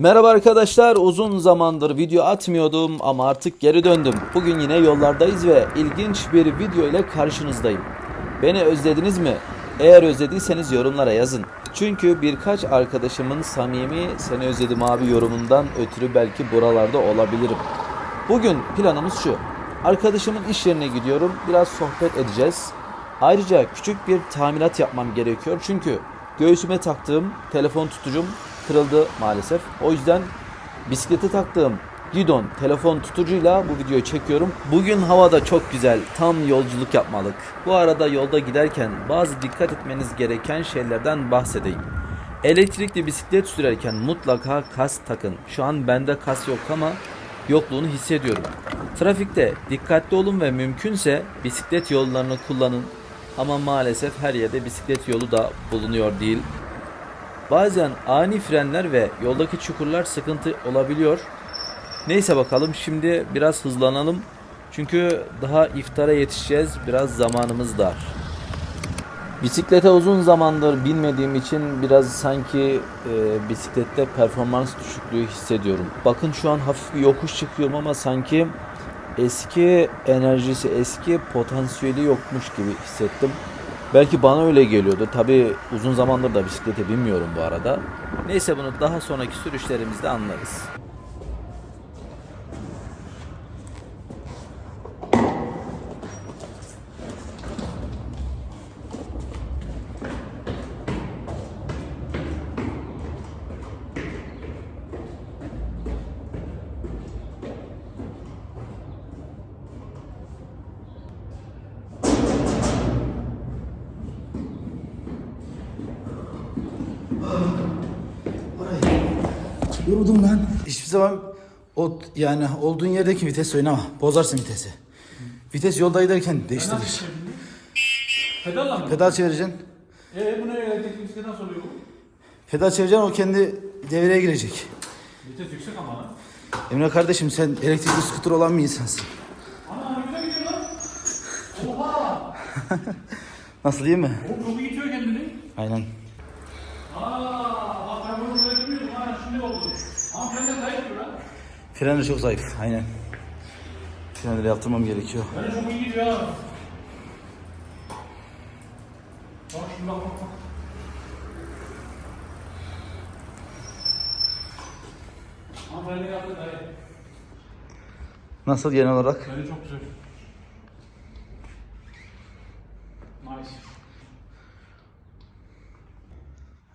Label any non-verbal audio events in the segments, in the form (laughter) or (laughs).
Merhaba arkadaşlar uzun zamandır video atmıyordum ama artık geri döndüm. Bugün yine yollardayız ve ilginç bir video ile karşınızdayım. Beni özlediniz mi? Eğer özlediyseniz yorumlara yazın. Çünkü birkaç arkadaşımın samimi seni özledim abi yorumundan ötürü belki buralarda olabilirim. Bugün planımız şu. Arkadaşımın iş yerine gidiyorum. Biraz sohbet edeceğiz. Ayrıca küçük bir tamirat yapmam gerekiyor. Çünkü göğsüme taktığım telefon tutucum kırıldı maalesef. O yüzden bisiklete taktığım gidon telefon tutucuyla bu videoyu çekiyorum. Bugün hava da çok güzel. Tam yolculuk yapmalık. Bu arada yolda giderken bazı dikkat etmeniz gereken şeylerden bahsedeyim. Elektrikli bisiklet sürerken mutlaka kask takın. Şu an bende kask yok ama yokluğunu hissediyorum. Trafikte dikkatli olun ve mümkünse bisiklet yollarını kullanın. Ama maalesef her yerde bisiklet yolu da bulunuyor değil. Bazen ani frenler ve yoldaki çukurlar sıkıntı olabiliyor. Neyse bakalım şimdi biraz hızlanalım. Çünkü daha iftara yetişeceğiz. Biraz zamanımız dar. Bisiklete uzun zamandır binmediğim için biraz sanki e, bisiklette performans düşüklüğü hissediyorum. Bakın şu an hafif bir yokuş çıkıyorum ama sanki eski enerjisi, eski potansiyeli yokmuş gibi hissettim. Belki bana öyle geliyordu. Tabi uzun zamandır da bisiklete binmiyorum bu arada. Neyse bunu daha sonraki sürüşlerimizde anlarız. Yoruldum lan. Hiçbir zaman o yani olduğun yerdeki vites oynama. Bozarsın vitesi. Vites yolda giderken değiştirir. Pedalla mı? Pedal çevireceksin. Ee bu ne elektrikli bisiklet nasıl oluyor bu? Pedal çevireceksin o kendi devreye girecek. Vites yüksek ama lan. Emre kardeşim sen elektrikli skuter olan bir insansın. Ana güzel gidiyor lan. Oha! (laughs) Nasıl değil mi? O çok iyi itiyor kendini. Aynen. Aa, bak ben bunu böyle bilmiyordum ha şimdi oldu. Ama frenden zayıf diyor lan. Freni çok zayıf. Aynen. Frenleri yaptırmam gerekiyor. Bence çok iyi gidiyor ha. Bak şimdi bak bak bak. Ama freni yaptı dayı. Nasıl genel olarak? Freni çok güzel. Nice.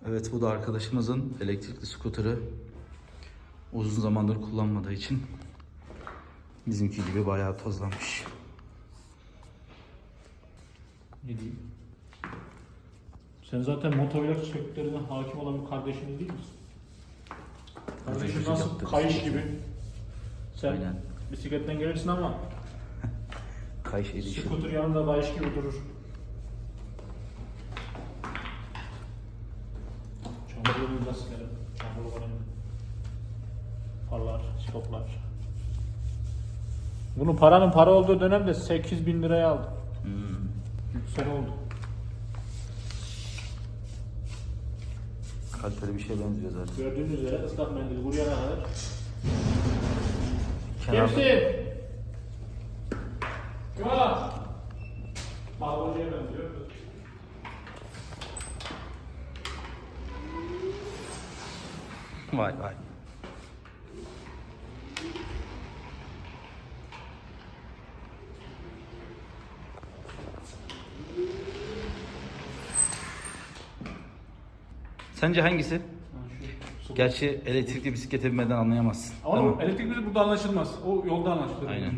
Evet bu da arkadaşımızın elektrikli skuteri. Uzun zamandır kullanmadığı için bizimki gibi bayağı tozlanmış. Ne diyeyim? Sen zaten motovlog sektörüne hakim olan bir kardeşimiz değil misin? Kardeşim nasıl yaptı kayış bisikleti. gibi. Sen Aynen. bisikletten gelirsin ama (laughs) Kayış Edition. skuter yanında kayış gibi durur. Bunun paranın para olduğu dönemde 8 bin liraya aldım. Hmm. 3 sene oldu. Kaliteli bir şey benziyor zaten. Gördüğünüz üzere ıslak mendil buraya kadar. Kenar- Kimsin? Kim o? Balbocuya benziyor. Vay vay. Sence hangisi? Gerçi elektrikli bisiklete binmeden anlayamazsın. Ama değil mi? elektrikli burada anlaşılmaz. O yolda anlaşılır. Aynen.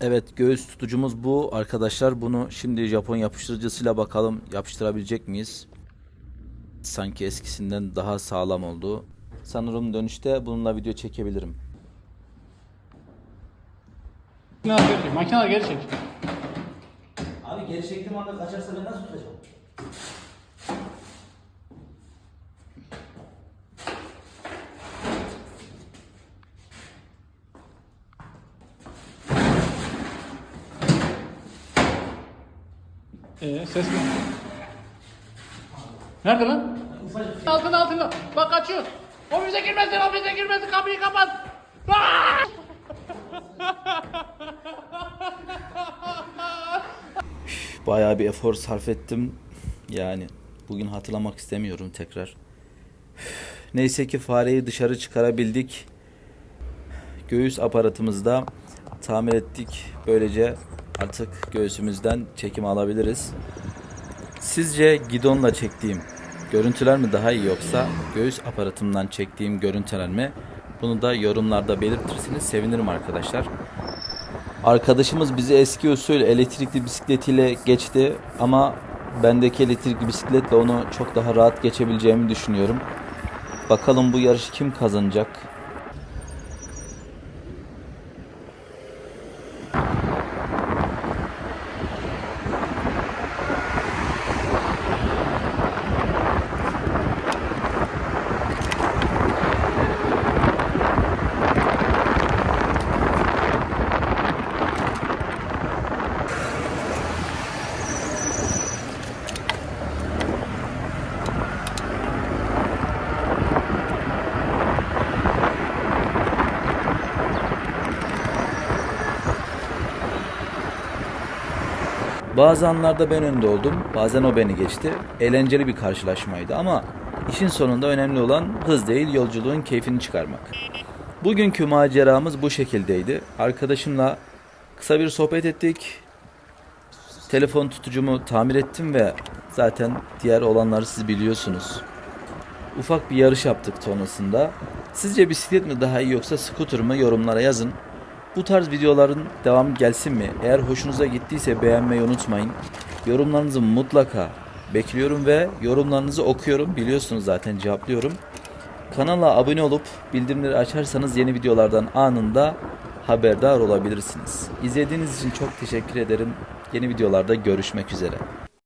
Evet göğüs tutucumuz bu arkadaşlar. Bunu şimdi Japon yapıştırıcısıyla bakalım yapıştırabilecek miyiz? Sanki eskisinden daha sağlam oldu. Sanırım dönüşte bununla video çekebilirim. Makine geri çek. Makine geri çek. Abi geri çektiğim anda kaçarsa ben nasıl tutacağım? Ee, ses mi? Nerede lan? Altın altın. Bak kaçıyor. Ofise girmesin, ofise girmesin. Kapıyı kapat. Bayağı bir efor sarf ettim. Yani bugün hatırlamak istemiyorum tekrar. Neyse ki fareyi dışarı çıkarabildik. Göğüs aparatımızı da tamir ettik. Böylece artık göğsümüzden çekim alabiliriz. Sizce gidonla çektiğim görüntüler mi daha iyi yoksa göğüs aparatımdan çektiğim görüntüler mi? Bunu da yorumlarda belirtirseniz sevinirim arkadaşlar. Arkadaşımız bizi eski usul elektrikli bisikletiyle geçti ama bendeki elektrikli bisikletle onu çok daha rahat geçebileceğimi düşünüyorum. Bakalım bu yarışı kim kazanacak? Bazı anlarda ben önde oldum, bazen o beni geçti. Eğlenceli bir karşılaşmaydı ama işin sonunda önemli olan hız değil, yolculuğun keyfini çıkarmak. Bugünkü maceramız bu şekildeydi. Arkadaşımla kısa bir sohbet ettik. Telefon tutucumu tamir ettim ve zaten diğer olanları siz biliyorsunuz. Ufak bir yarış yaptık sonrasında. Sizce bisiklet mi daha iyi yoksa scooter mı yorumlara yazın. Bu tarz videoların devamı gelsin mi? Eğer hoşunuza gittiyse beğenmeyi unutmayın. Yorumlarınızı mutlaka bekliyorum ve yorumlarınızı okuyorum. Biliyorsunuz zaten cevaplıyorum. Kanala abone olup bildirimleri açarsanız yeni videolardan anında haberdar olabilirsiniz. İzlediğiniz için çok teşekkür ederim. Yeni videolarda görüşmek üzere.